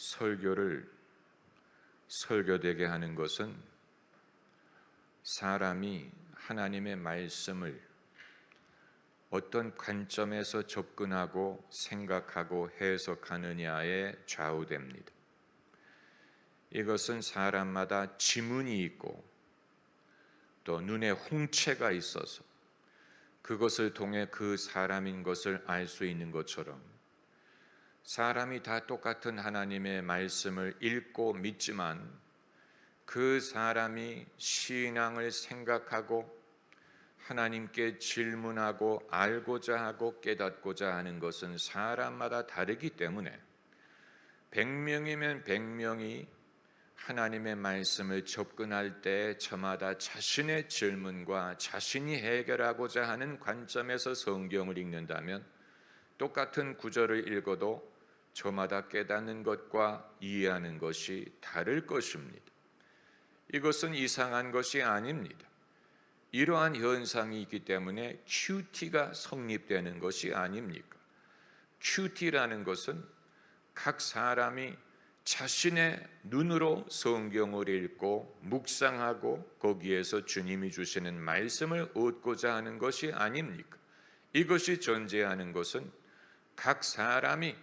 설교를 설교되게 하는 것은 사람이 하나님의 말씀을 어떤 관점에서 접근하고 생각하고 해석하느냐에 좌우됩니다. 이것은 사람마다 지문이 있고 또 눈에 홍채가 있어서 그것을 통해 그 사람인 것을 알 수 있는 것처럼 사람이 다 똑같은 하나님의 말씀을 읽고 믿지만 그 사람이 신앙을 생각하고 하나님께 질문하고 알고자 하고 깨닫고자 하는 것은 사람마다 다르기 때문에 100명이면 100명이 하나님의 말씀을 접근할 때 저마다 자신의 질문과 자신이 해결하고자 하는 관점에서 성경을 읽는다면 똑같은 구절을 읽어도 저마다 깨닫는 것과 이해하는 것이 다를 것입니다. 이것은 이상한 것이 아닙니다. 이러한 현상이 있기 때문에 QT가 성립되는 것이 아닙니까? QT라는 것은 각 사람이 자신의 눈으로 성경을 읽고 묵상하고 거기에서 주님이 주시는 말씀을 얻고자 하는 것이 아닙니까? 이것이 존재하는 것은 각 사람이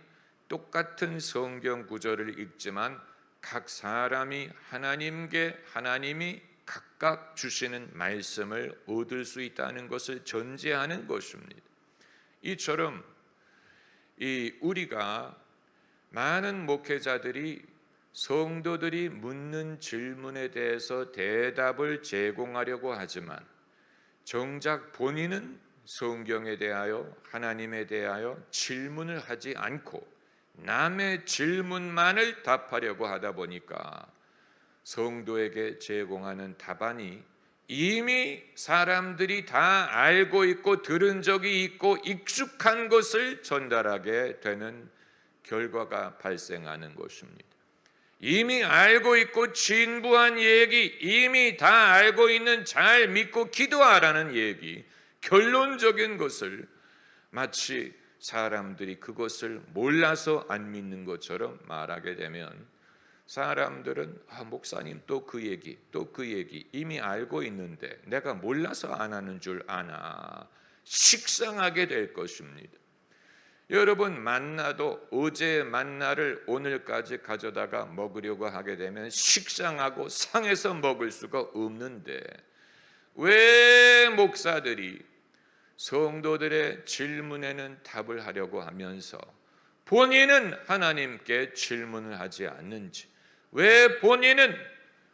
똑같은 성경 구절을 읽지만 각 사람이 하나님께 하나님이 각각 주시는 말씀을 얻을 수 있다는 것을 전제하는 것입니다. 이처럼 이 우리가 많은 목회자들이 성도들이 묻는 질문에 대해서 대답을 제공하려고 하지만 정작 본인은 성경에 대하여 하나님에 대하여 질문을 하지 않고 남의 질문만을 답하려고 하다 보니까 성도에게 제공하는 답안이 이미 사람들이 다 알고 있고 들은 적이 있고 익숙한 것을 전달하게 되는 결과가 발생하는 것입니다. 이미 알고 있고 진부한 얘기, 이미 다 알고 있는 잘 믿고 기도하라는 얘기, 결론적인 것을 마치 사람들이 그것을 몰라서 안 믿는 것처럼 말하게 되면 사람들은 아, 목사님 또 그 얘기 또 그 얘기 이미 알고 있는데 내가 몰라서 안 하는 줄 아나 식상하게 될 것입니다. 여러분 만나도 어제 만나를 오늘까지 가져다가 먹으려고 하게 되면 식상하고 상해서 먹을 수가 없는데 왜 목사들이 성도들의 질문에는 답을 하려고 하면서 본인은 하나님께 질문을 하지 않는지 왜 본인은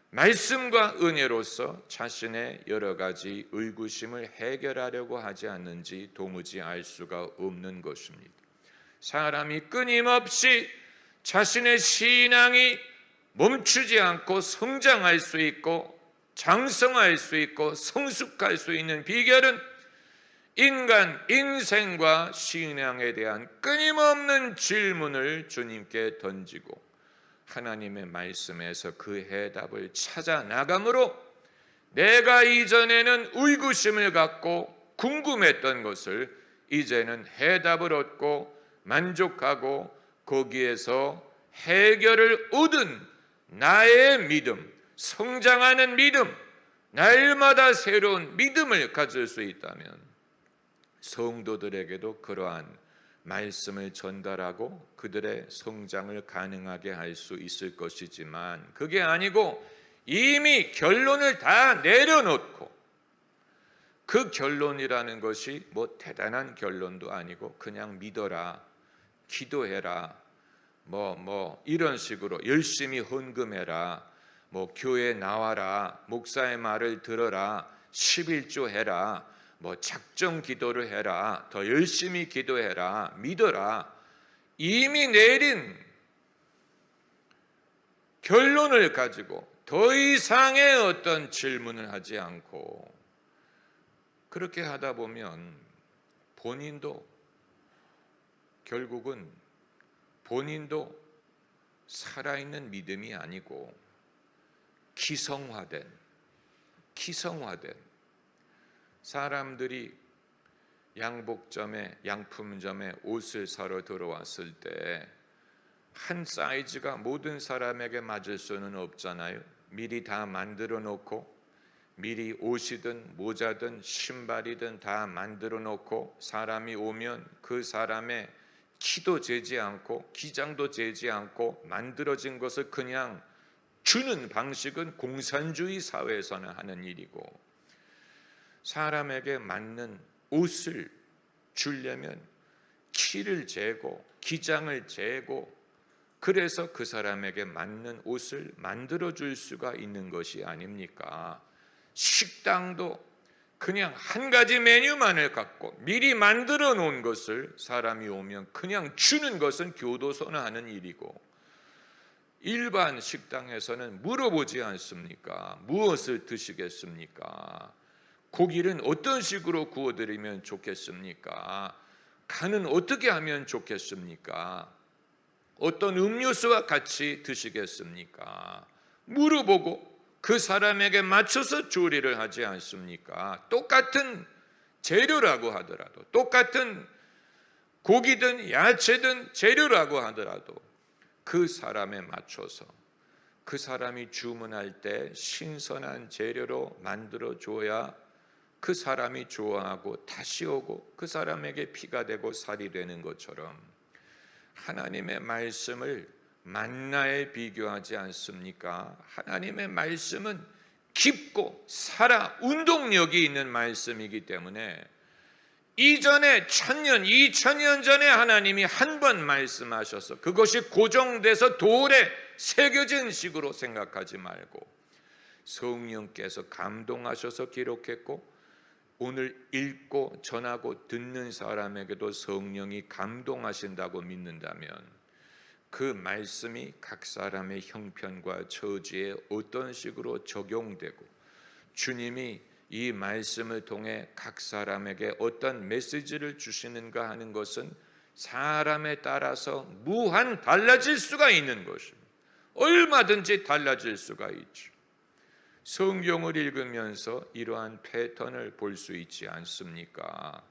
말씀과 은혜로서 자신의 여러 가지 의구심을 해결하려고 하지 않는지 도무지 알 수가 없는 것입니다. 사람이 끊임없이 자신의 신앙이 멈추지 않고 성장할 수 있고 장성할 수 있고 성숙할 수 있는 비결은 인간 인생과 신앙에 대한 끊임없는 질문을 주님께 던지고 하나님의 말씀에서 그 해답을 찾아 나감으로 내가 이전에는 의구심을 갖고 궁금했던 것을 이제는 해답을 얻고 만족하고 거기에서 해결을 얻은 나의 믿음, 성장하는 믿음, 날마다 새로운 믿음을 가질 수 있다면 성도들에게도 그러한 말씀을 전달하고 그들의 성장을 가능하게 할 수 있을 것이지만 그게 아니고 이미 결론을 다 내려놓고 그 결론이라는 것이 뭐 대단한 결론도 아니고 그냥 믿어라 기도해라 뭐뭐 뭐 이런 식으로 열심히 헌금해라 뭐 교회 나와라 목사의 말을 들어라 11조 해라 뭐 작정 기도를 해라 더 열심히 기도해라 믿어라. 이미 내린 결론을 가지고 더 이상의 어떤 질문을 하지 않고 그렇게 하다 보면 본인도 결국은 본인도 살아있는 믿음이 아니고 기성화된 기성화된 사람들이 양복점에 양품점에 옷을 사러 들어왔을 때 한 사이즈가 모든 사람에게 맞을 수는 없잖아요. 미리 다 만들어 놓고 미리 옷이든 모자든 신발이든 다 만들어 놓고 사람이 오면 그 사람의 키도 재지 않고 기장도 재지 않고 만들어진 것을 그냥 주는 방식은 공산주의 사회에서는 하는 일이고 사람에게 맞는 옷을 주려면 키를 재고 기장을 재고 그래서 그 사람에게 맞는 옷을 만들어 줄 수가 있는 것이 아닙니까? 식당도 그냥 한 가지 메뉴만을 갖고 미리 만들어 놓은 것을 사람이 오면 그냥 주는 것은 교도소나 하는 일이고 일반 식당에서는 물어보지 않습니까? 무엇을 드시겠습니까? 고기는 어떤 식으로 구워드리면 좋겠습니까? 간은 어떻게 하면 좋겠습니까? 어떤 음료수와 같이 드시겠습니까? 물어보고 그 사람에게 맞춰서 조리를 하지 않습니까? 똑같은 재료라고 하더라도 똑같은 고기든 야채든 재료라고 하더라도 그 사람에 맞춰서 그 사람이 주문할 때 신선한 재료로 만들어 줘야 그 사람이 좋아하고 다시 오고 그 사람에게 피가 되고 살이 되는 것처럼 하나님의 말씀을 만나에 비교하지 않습니까? 하나님의 말씀은 깊고 살아 운동력이 있는 말씀이기 때문에 이전에 천년, 이천년 전에 하나님이 한 번 말씀하셔서 그것이 고정돼서 돌에 새겨진 식으로 생각하지 말고 성령께서 감동하셔서 기록했고 오늘 읽고 전하고 듣는 사람에게도 성령이 감동하신다고 믿는다면 그 말씀이 각 사람의 형편과 처지에 어떤 식으로 적용되고 주님이 이 말씀을 통해 각 사람에게 어떤 메시지를 주시는가 하는 것은 사람에 따라서 무한 달라질 수가 있는 것입니다. 얼마든지 달라질 수가 있죠. 성경을 읽으면서 이러한 패턴을 볼 수 있지 않습니까?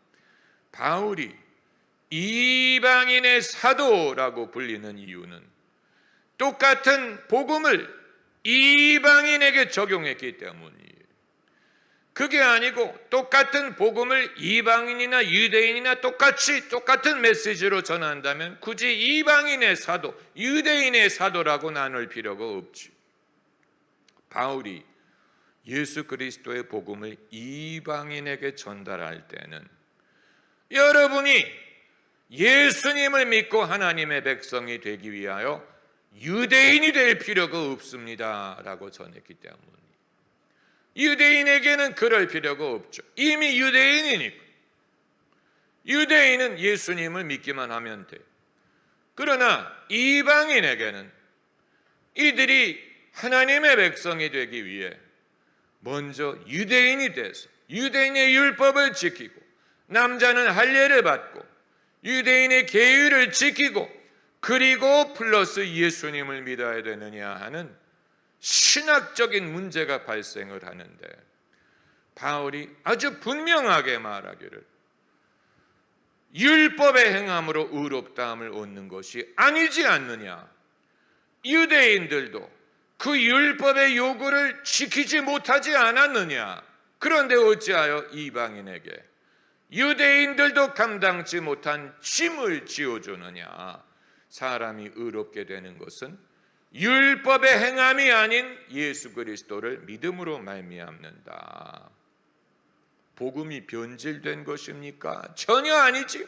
바울이 이방인의 사도라고 불리는 이유는 똑같은 복음을 이방인에게 적용했기 때문이에요. 그게 아니고 똑같은 복음을 이방인이나 유대인이나 똑같이 똑같은 메시지로 전한다면 굳이 이방인의 사도, 유대인의 사도라고 나눌 필요가 없지. 바울이 예수 그리스도의 복음을 이방인에게 전달할 때는 여러분이 예수님을 믿고 하나님의 백성이 되기 위하여 유대인이 될 필요가 없습니다 라고 전했기 때문에 유대인에게는 그럴 필요가 없죠. 이미 유대인이니까. 유대인은 예수님을 믿기만 하면 돼. 그러나 이방인에게는 이들이 하나님의 백성이 되기 위해 먼저 유대인이 돼서 유대인의 율법을 지키고 남자는 할례를 받고 유대인의 계율을 지키고 그리고 플러스 예수님을 믿어야 되느냐 하는 신학적인 문제가 발생을 하는데 바울이 아주 분명하게 말하기를 율법의 행함으로 의롭다함을 얻는 것이 아니지 않느냐. 유대인들도 그 율법의 요구를 지키지 못하지 않았느냐? 그런데 어찌하여 이방인에게 유대인들도 감당치 못한 짐을 지어주느냐? 사람이 의롭게 되는 것은 율법의 행함이 아닌 예수 그리스도를 믿음으로 말미암는다. 복음이 변질된 것입니까? 전혀 아니지.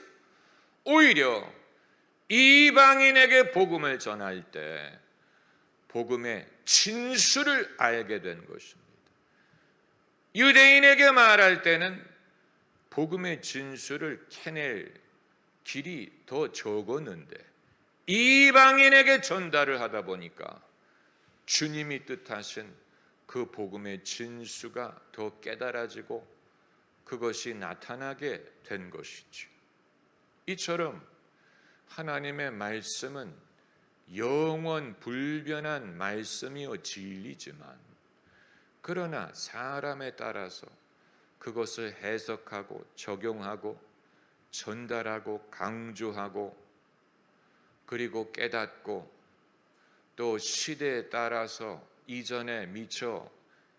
오히려 이방인에게 복음을 전할 때 복음의 진수를 알게 된 것입니다. 유대인에게 말할 때는 복음의 진수를 캐낼 길이 더 적었는데 이방인에게 전달을 하다 보니까 주님이 뜻하신 그 복음의 진수가 더 깨달아지고 그것이 나타나게 된 것이죠. 이처럼 하나님의 말씀은 영원 불변한 말씀이요 진리지만 그러나 사람에 따라서 그것을 해석하고 적용하고 전달하고 강조하고 그리고 깨닫고 또 시대에 따라서 이전에 미처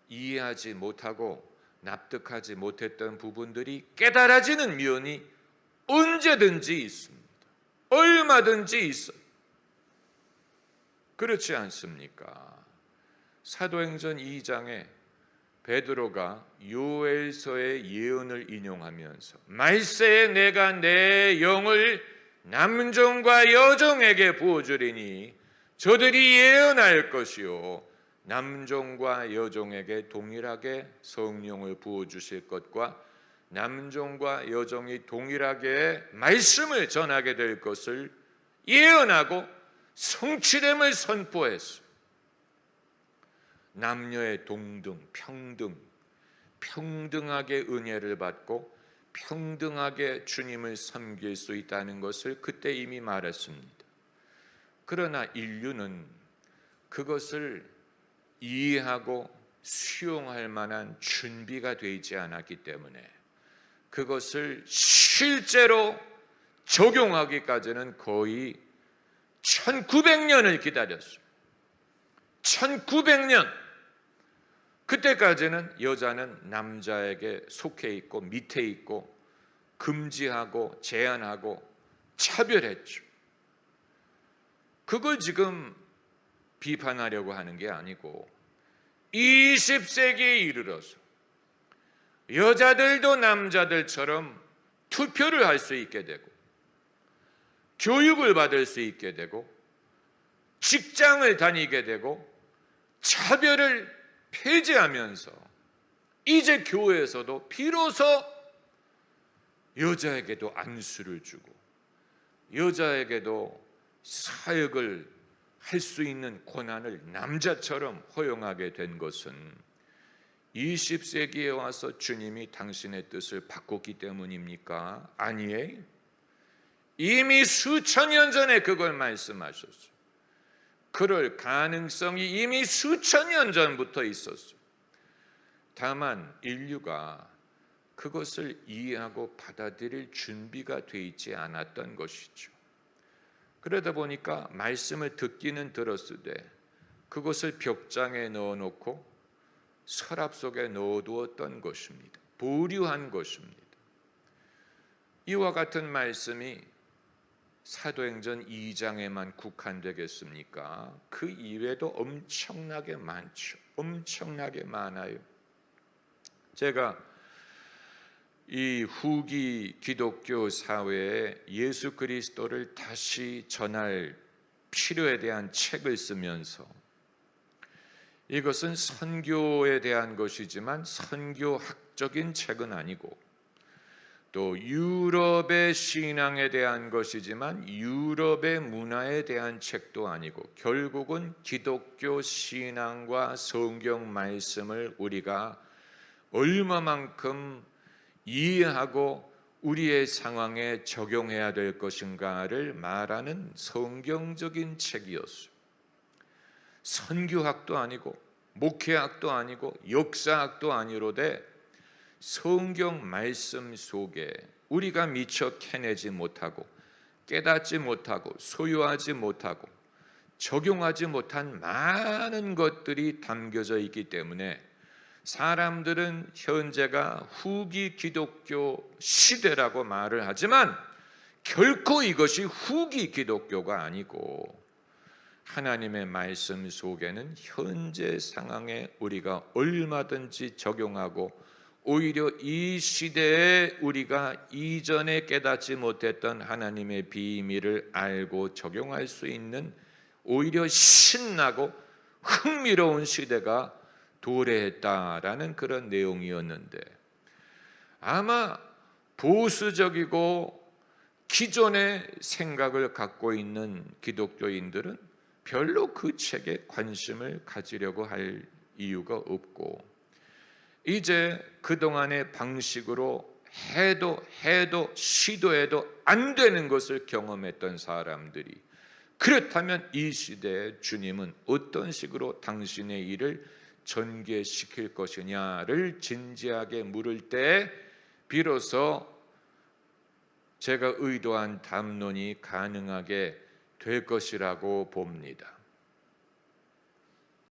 이해하지 못하고 납득하지 못했던 부분들이 깨달아지는 면이 언제든지 있습니다. 얼마든지 있어요. 그렇지 않습니까? 사도행전 2장에 베드로가 요엘서의 예언을 인용하면서 말세에 내가 내 영을 남종과 여종에게 부어주리니 저들이 예언할 것이요 남종과 여종에게 동일하게 성령을 부어 주실 것과 남종과 여종이 동일하게 말씀을 전하게 될 것을 예언하고 성취됨을 선포했어. 남녀의 동등, 평등, 평등하게 은혜를 받고 평등하게 주님을 섬길 수 있다는 것을 그때 이미 말했습니다. 그러나 인류는 그것을 이해하고 수용할 만한 준비가 되지 않았기 때문에 그것을 실제로 적용하기까지는 거의 1900년을 기다렸어요. 1900년. 그때까지는 여자는 남자에게 속해 있고 밑에 있고 금지하고 제한하고 차별했죠. 그걸 지금 비판하려고 하는 게 아니고 20세기에 이르러서 여자들도 남자들처럼 투표를 할 수 있게 되고 교육을 받을 수 있게 되고 직장을 다니게 되고 차별을 폐지하면서 이제 교회에서도 비로소 여자에게도 안수를 주고 여자에게도 사역을 할 수 있는 권한을 남자처럼 허용하게 된 것은 20세기에 와서 주님이 당신의 뜻을 바꿨기 때문입니까? 아니에요. 이미 수천 년 전에 그걸 말씀하셨어요. 그럴 가능성이 이미 수천 년 전부터 있었어요. 다만 인류가 그것을 이해하고 받아들일 준비가 돼 있지 않았던 것이죠. 그러다 보니까 말씀을 듣기는 들었으되 그것을 벽장에 넣어놓고 서랍 속에 넣어두었던 것입니다. 보류한 것입니다. 이와 같은 말씀이 사도행전 2장에만 국한되겠습니까? 그 이외에도 엄청나게 많죠. 엄청나게 많아요. 제가 이 후기 기독교 사회에 예수 그리스도를 다시 전할 필요에 대한 책을 쓰면서 이것은 선교에 대한 것이지만 선교학적인 책은 아니고 또 유럽의 신앙에 대한 것이지만 유럽의 문화에 대한 책도 아니고 결국은 기독교 신앙과 성경 말씀을 우리가 얼마만큼 이해하고 우리의 상황에 적용해야 될 것인가를 말하는 성경적인 책이었어요. 선교학도 아니고 목회학도 아니고 역사학도 아니로되 성경 말씀 속에 우리가 미처 캐내지 못하고 깨닫지 못하고 소유하지 못하고 적용하지 못한 많은 것들이 담겨져 있기 때문에 사람들은 현재가 후기 기독교 시대라고 말을 하지만 결코 이것이 후기 기독교가 아니고 하나님의 말씀 속에는 현재 상황에 우리가 얼마든지 적용하고 오히려 이 시대에 우리가 이전에 깨닫지 못했던 하나님의 비밀을 알고 적용할 수 있는 오히려 신나고 흥미로운 시대가 도래했다라는 그런 내용이었는데 아마 보수적이고 기존의 생각을 갖고 있는 기독교인들은 별로 그 책에 관심을 가지려고 할 이유가 없고 이제 그동안의 방식으로 해도 해도 시도해도 안 되는 것을 경험했던 사람들이 그렇다면 이 시대에 주님은 어떤 식으로 당신의 일을 전개시킬 것이냐를 진지하게 물을 때 비로소 제가 의도한 담론이 가능하게 될 것이라고 봅니다.